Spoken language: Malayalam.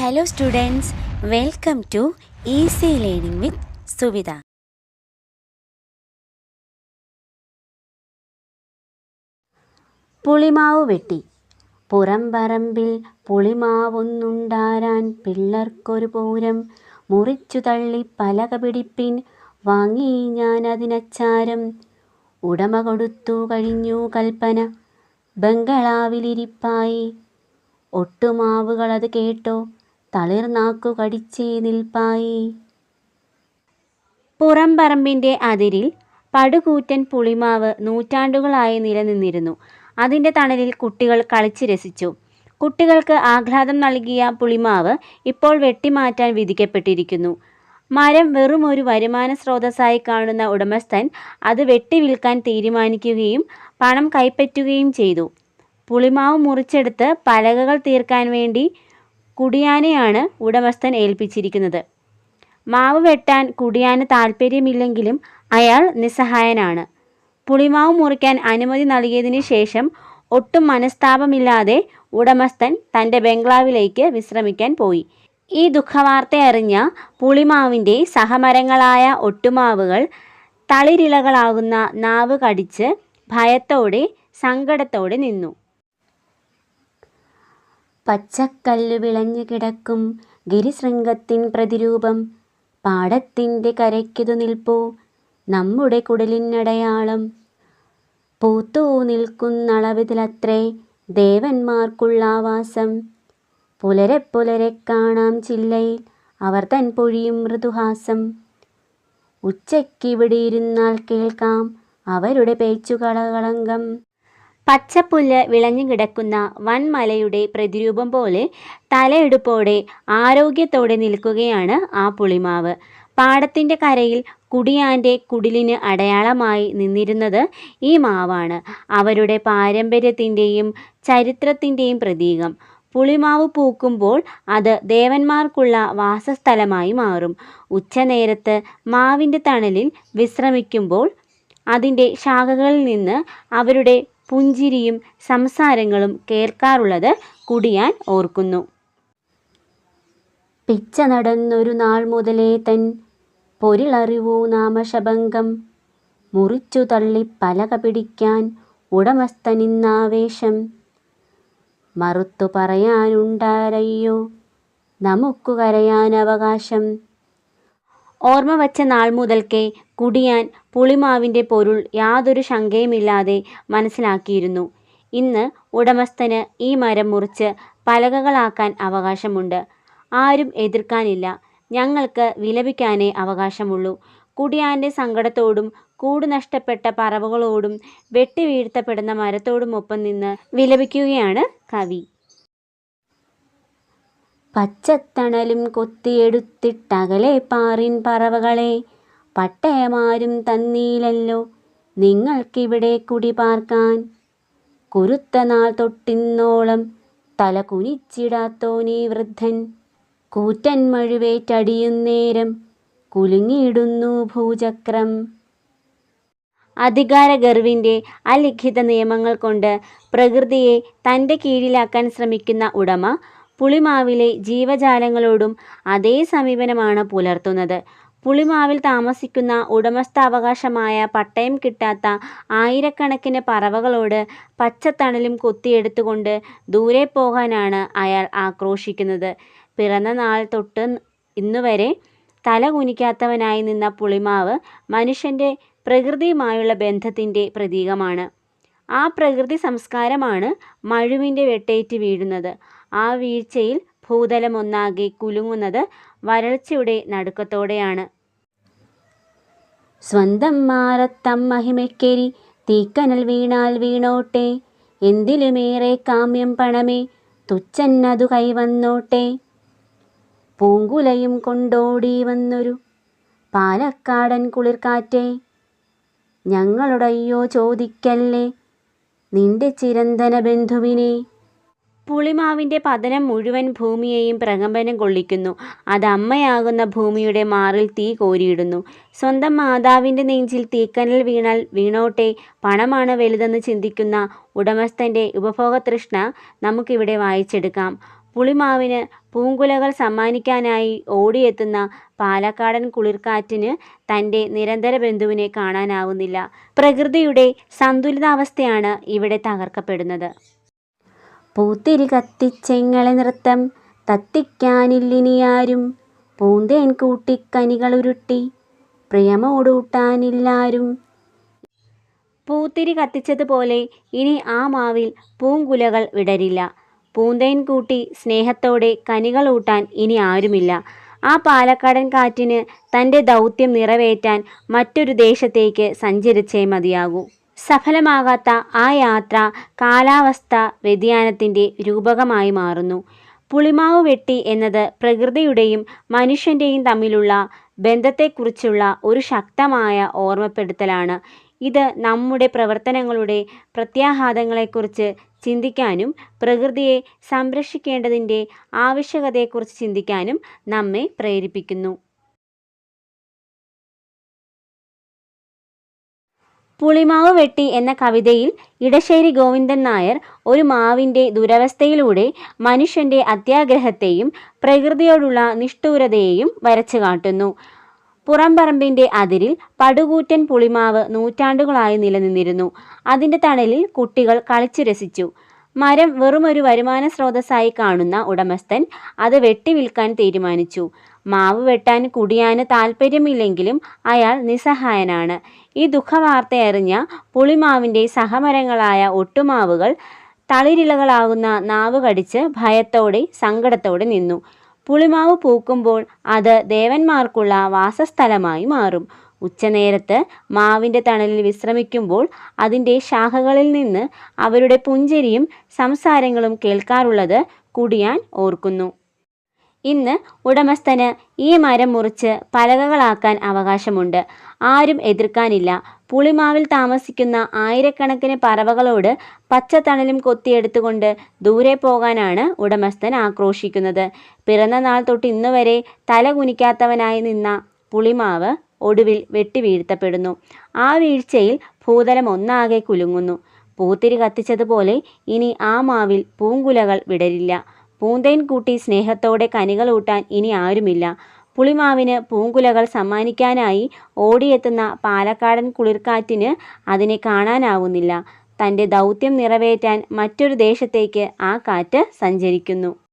Hello students, welcome to easy learning with Suvida. പുളിമാവ് വെട്ടി. പുറംപറമ്പിൽ പുളിമാവൊന്നുണ്ടാരാൻ പിള്ളർക്കൊരു പൂരം. മുറിച്ചു തള്ളി പലക പിടിപ്പിൻ വാങ്ങി ഞാൻ അതിനച്ചാരം ഉടമ കൊടുത്തു കഴിഞ്ഞു കൽപ്പന. ബംഗളാവിലിരിപ്പായി. ഒട്ടുമാവുകളത് കേട്ടോ. തളിർനാക്കു കടിച്ചേ നിൽപ്പായി. പുറംപറമ്പിന്റെ അതിരിൽ പടുകൂറ്റൻ പുളിമാവ് നൂറ്റാണ്ടുകളായി നിലനിന്നിരുന്നു. അതിന്റെ തണലിൽ കുട്ടികൾ കളിച്ചു രസിച്ചു. കുട്ടികൾക്ക് ആഹ്ലാദം നൽകിയ പുളിമാവ് ഇപ്പോൾ വെട്ടിമാറ്റാൻ വിധിക്കപ്പെട്ടിരിക്കുന്നു. മരം വെറും ഒരു വരുമാന സ്രോതസ്സായി കാണുന്ന ഉടമസ്ഥൻ അത് വെട്ടി വിൽക്കാൻ തീരുമാനിക്കുകയും പണം കൈപ്പറ്റുകയും ചെയ്തു. പുളിമാവ് മുറിച്ചെടുത്ത് പലകകൾ തീർക്കാൻ വേണ്ടി കുടിയാനെയാണ് ഉടമസ്ഥൻ ഏൽപ്പിച്ചിരിക്കുന്നത്. മാവ് വെട്ടാൻ കുടിയാന് താല്പര്യമില്ലെങ്കിലും അയാൾ നിസ്സഹായനാണ്. പുളിമാവ് മുറിക്കാൻ അനുമതി നൽകിയതിന് ശേഷം ഒട്ടും മനസ്താപമില്ലാതെ ഉടമസ്ഥൻ തന്റെ ബംഗ്ലാവിലേക്ക് വിശ്രമിക്കാൻ പോയി. ഈ ദുഃഖവാർത്ത അറിഞ്ഞ പുളിമാവിന്റെ സഹമരങ്ങളായ ഒട്ടുമാവുകൾ തളിരിളകളാകുന്ന നാവ് കടിച്ച് ഭയത്തോടെ സങ്കടത്തോടെ നിന്നു. പച്ചക്കല്ല് വിളഞ്ഞു കിടക്കും ഗിരിശൃംഗത്തിൻ പ്രതിരൂപം. പാടത്തിന്റെ കരയ്ക്കതു നിൽപ്പൂ നമ്മുടെ കുടലിനടയാളം. പൂത്തു നിൽക്കുന്നളവിതിലത്രേ ദേവന്മാർക്കുള്ള ആവാസം പുലരെ പുലരെ കാണാം ചില്ലയിൽ അവർ തൻ പൊഴിയും മൃദുഹാസം. ഉച്ചയ്ക്കിവിടെ ഇരുന്നാൽ കേൾക്കാം അവരുടെ പേച്ചുകളകളങ്കം. പച്ചപ്പുല്ല് വിളഞ്ഞു കിടക്കുന്ന വൻമലയുടെ പ്രതിരൂപം പോലെ തലയെടുപ്പോടെ ആരോഗ്യത്തോടെ നിൽക്കുകയാണ് ആ പുളിമാവ്. പാടത്തിന്റെ കരയിൽ കുടിയാന്റെ കുടിലിന് അടയാളമായി നിന്നിരുന്നത് ഈ മാവാണ്. അവരുടെ പാരമ്പര്യത്തിന്റെയും ചരിത്രത്തിന്റെയും പ്രതീകം. പുളിമാവ് പൂക്കുമ്പോൾ അത് ദേവന്മാർക്കുള്ള വാസസ്ഥലമായി മാറും. ഉച്ചനേരത്ത് മാവിന്റെ തണലിൽ വിശ്രമിക്കുമ്പോൾ അതിന്റെ ശാഖകളിൽ നിന്ന് അവരുടെ പുഞ്ചിരിയും സംസാരങ്ങളും കേൾക്കാറുള്ളത് കുടിയാൻ ഓർക്കുന്നു. പിച്ച നടന്നൊരു നാൾ മുതലേ തൻ പൊരിളറിവോ നാമശബംഗം. മുറിച്ചു തള്ളി പലക പിടിക്കാൻ ഉടമസ്ഥനിന്നാവേശം. മറുത്തു പറയാനുണ്ടാരയ്യോ? നമുക്കു കരയാൻ അവകാശം ഓർമ്മ വച്ച നാൾ മുതൽക്കേ കുടിയാൻ പുളിമാവിന്റെ പൊരുൾ യാതൊരു ശങ്കയുമില്ലാതെ മനസ്സിലാക്കിയിരുന്നു. ഇന്ന് ഉടമസ്ഥന് ഈ മരം മുറിച്ച് പലകകളാക്കാൻ അവകാശമുണ്ട്. ആരും എതിർക്കാനില്ല. ഞങ്ങൾക്ക് വിലപിക്കാനേ അവകാശമുള്ളൂ. കുടിയാന്റെ സങ്കടത്തോടും കൂട് നഷ്ടപ്പെട്ട പറവുകളോടും വെട്ടി വീഴ്ത്തപ്പെടുന്ന മരത്തോടുമൊപ്പം നിന്ന് വിലപിക്കുകയാണ് കവി. പച്ചത്തണലും കൊത്തിയെടുത്തിട്ടകലെ പാറിൻ പറവകളെ. പട്ടയമാരും തന്നീലല്ലോ നിങ്ങൾക്കിവിടെ കുടി പാർക്കാൻ. കുരുത്ത നാൾ തൊട്ടിന്നോളം തല കുനിച്ചിടാത്തോനീ വൃദ്ധൻ. കൂറ്റൻ മഴുവേറ്റടിയുന്നേരം കുലുങ്ങിയിടുന്നു ഭൂചക്രം. അധികാര ഗർവിന്റെ അലിഖിത നിയമങ്ങൾ കൊണ്ട് പ്രകൃതിയെ തന്റെ കീഴിലാക്കാൻ ശ്രമിക്കുന്ന ഉടമ പുളിമാവിലെ ജീവജാലങ്ങളോടും അതേ സമീപനമാണ് പുലർത്തുന്നത്. പുളിമാവിൽ താമസിക്കുന്ന ഉടമസ്ഥാവകാശമായ പട്ടയം കിട്ടാത്ത ആയിരക്കണക്കിന് പറവകളോട് പച്ചത്തണലും കൊത്തിയെടുത്തുകൊണ്ട് ദൂരെ പോകാനാണ് അയാൾ ആക്രോശിക്കുന്നത്. പിറന്ന നാൾ തൊട്ട് ഇന്നുവരെ തല കുനിക്കാത്തവനായി നിന്ന പുളിമാവ് മനുഷ്യന്റെ പ്രകൃതിയുമായുള്ള ബന്ധത്തിന്റെ പ്രതീകമാണ്. ആ പ്രകൃതി സംസ്കാരമാണ് മഴുവിന്റെ വെട്ടേറ്റ് വീഴുന്നത്. ആ വീഴ്ചയിൽ ഭൂതലം ഒന്നാകെ കുലുങ്ങുന്നത് വരൾച്ചയുടെ നടുക്കത്തോടെയാണ്. സ്വന്തം മാറത്തം മഹിമയ്ക്കെരി തീക്കനൽ വീണാൽ വീണോട്ടെ. എന്തിലുമേറെ കാമ്യം പണമേ തുച്ഛന്നതു കൈവന്നോട്ടെ. പൂങ്കുലയും കൊണ്ടോടി വന്നൊരു പാലക്കാടൻ കുളിർക്കാറ്റേ ഞങ്ങളുടയ്യോ ചോദിക്കല്ലേ നിന്റെ ചിരന്തന ബന്ധുവിനെ പുളിമാവിന്റെ പതനം മുഴുവൻ ഭൂമിയെയും പ്രകമ്പനം കൊള്ളിക്കുന്നു. അത് അമ്മയാകുന്ന ഭൂമിയുടെ മാറിൽ തീ കോരിയിടുന്നു. സ്വന്തം മാതാവിന്റെ നെഞ്ചിൽ തീക്കനൽ വീണാൽ വീണോട്ടെ. പണമാണ് വലുതെന്ന് ചിന്തിക്കുന്ന ഉടമസ്ഥന്റെ ഉപഭോഗതൃഷ്ണ നമുക്കിവിടെ വായിച്ചെടുക്കാം. പുളിമാവിന് പൂങ്കുലകൾ സമ്മാനിക്കാനായി ഓടിയെത്തുന്ന പാലക്കാടൻ കുളിർക്കാറ്റിന് തന്റെ നിരന്തര ബന്ധുവിനെ കാണാനാവുന്നില്ല. പ്രകൃതിയുടെ സന്തുലിതാവസ്ഥയാണ് ഇവിടെ തകർക്കപ്പെടുന്നത്. പൂത്തിരി കത്തിച്ചെങ്ങളെ നൃത്തം തത്തിക്കാനില്ലിനിയാരും. പൂന്തേൻ കൂട്ടിക്കനികൾ ഉരുട്ടി പ്രിയമോടൂട്ടാനില്ലാരും. പൂത്തിരി കത്തിച്ചതുപോലെ ഇനി ആ മാവിൽ പൂങ്കുലകൾ വിടരില്ല. പൂന്തേൻ കൂട്ടി സ്നേഹത്തോടെ കനികളൂട്ടാൻ ഇനി ആരുമില്ല. ആ പാലക്കാടൻ കാറ്റിന് തന്റെ ദൗത്യം നിറവേറ്റാൻ മറ്റൊരു ദേശത്തേക്ക് സഞ്ചരിച്ചേ മതിയാകൂ. സഫലമാകാത്ത ആ യാത്ര കാലാവസ്ഥ വ്യതിയാനത്തിന്റെ രൂപകമായി മാറുന്നു. പുളിമാവ് വെട്ടി എന്നത് പ്രകൃതിയുടെയും മനുഷ്യന്റെയും തമ്മിലുള്ള ബന്ധത്തെക്കുറിച്ചുള്ള ഒരു ശക്തമായ ഓർമ്മപ്പെടുത്തലാണ് ഇത് നമ്മുടെ പ്രവർത്തനങ്ങളുടെ പ്രത്യാഘാതങ്ങളെക്കുറിച്ച് ചിന്തിക്കാനും പ്രകൃതിയെ സംരക്ഷിക്കേണ്ടതിന്റെ ആവശ്യകതയെക്കുറിച്ച് ചിന്തിക്കാനും നമ്മെ പ്രേരിപ്പിക്കുന്നു. പുളിമാവ് വെട്ടി എന്ന കവിതയിൽ ഇടശ്ശേരി ഗോവിന്ദൻ നായർ ഒരു മാവിന്റെ ദുരവസ്ഥയിലൂടെ മനുഷ്യന്റെ അത്യാഗ്രഹത്തെയും പ്രകൃതിയോടുള്ള നിഷ്ഠൂരതയെയും വരച്ചു കാട്ടുന്നു പുറംപറമ്പിന്റെ അതിരിൽ പടുകൂറ്റൻ പുളിമാവ് നൂറ്റാണ്ടുകളായി നിലനിന്നിരുന്നു. അതിന്റെ തണലിൽ കുട്ടികൾ കളിച്ചു രസിച്ചു. മരം വെറുമൊരു വരുമാന സ്രോതസ്സായി കാണുന്ന ഉടമസ്ഥൻ അത് വെട്ടി വിൽക്കാൻ തീരുമാനിച്ചു. മാവ് വെട്ടാൻ കുടിയാന് താല്പര്യമില്ലെങ്കിലും അയാൾ നിസ്സഹായനാണ്. ഈ ദുഃഖവാർത്തയറിഞ്ഞ പുളിമാവിന്റെ സഹമരങ്ങളായ ഒട്ടുമാവുകൾ തളിരിലകളാകുന്ന നാവ് കടിച്ച് ഭയത്തോടെ സങ്കടത്തോടെ നിന്നു. പുളിമാവ് പൂക്കുമ്പോൾ അത് ദേവന്മാർക്കുള്ള വാസസ്ഥലമായി മാറും. ഉച്ചനേരത്ത് മാവിന്റെ തണലിൽ വിശ്രമിക്കുമ്പോൾ അതിന്റെ ശാഖകളിൽ നിന്ന് അവരുടെ പുഞ്ചരിയും സംസാരങ്ങളും കേൾക്കാറുള്ളത് കുടിയാൻ ഓർക്കുന്നു. ഇന്ന് ഉടമസ്ഥന് ഈ മരം മുറിച്ച് പലകകളാക്കാൻ അവകാശമുണ്ട്. ആരും എതിർക്കാനില്ല. പുളിമാവിൽ താമസിക്കുന്ന ആയിരക്കണക്കിന് പറവകളോട് പച്ചത്തണലും കൊത്തിയെടുത്തുകൊണ്ട് ദൂരെ പോകാനാണ് ഉടമസ്ഥൻ ആക്രോശിക്കുന്നത്. പിറന്ന നാൾ തൊട്ട് ഇന്നുവരെ തല കുനിക്കാത്തവനായി നിന്ന പുളിമാവ് ഒടുവിൽ വെട്ടിവീഴ്ത്തപ്പെടുന്നു ആ വീഴ്ചയിൽ ഭൂതലം ഒന്നാകെ കുലുങ്ങുന്നു. പൂത്തിരി കത്തിച്ചതുപോലെ ഇനി ആ മാവിൽ പൂങ്കുലകൾ വിടരില്ല. പൂന്തേൻ കൂട്ടി സ്നേഹത്തോടെ കനികളൂട്ടാൻ ഇനി ആരുമില്ല. പുളിമാവിന് പൂങ്കുലകൾ സമ്മാനിക്കാനായി ഓടിയെത്തുന്ന പാലക്കാടൻ കുളിർക്കാറ്റിന് അതിനെ കാണാനാവുന്നില്ല. തന്റെ ദൗത്യം നിറവേറ്റാൻ മറ്റൊരു ദേശത്തേക്ക് ആ കാറ്റ് സഞ്ചരിക്കുന്നു.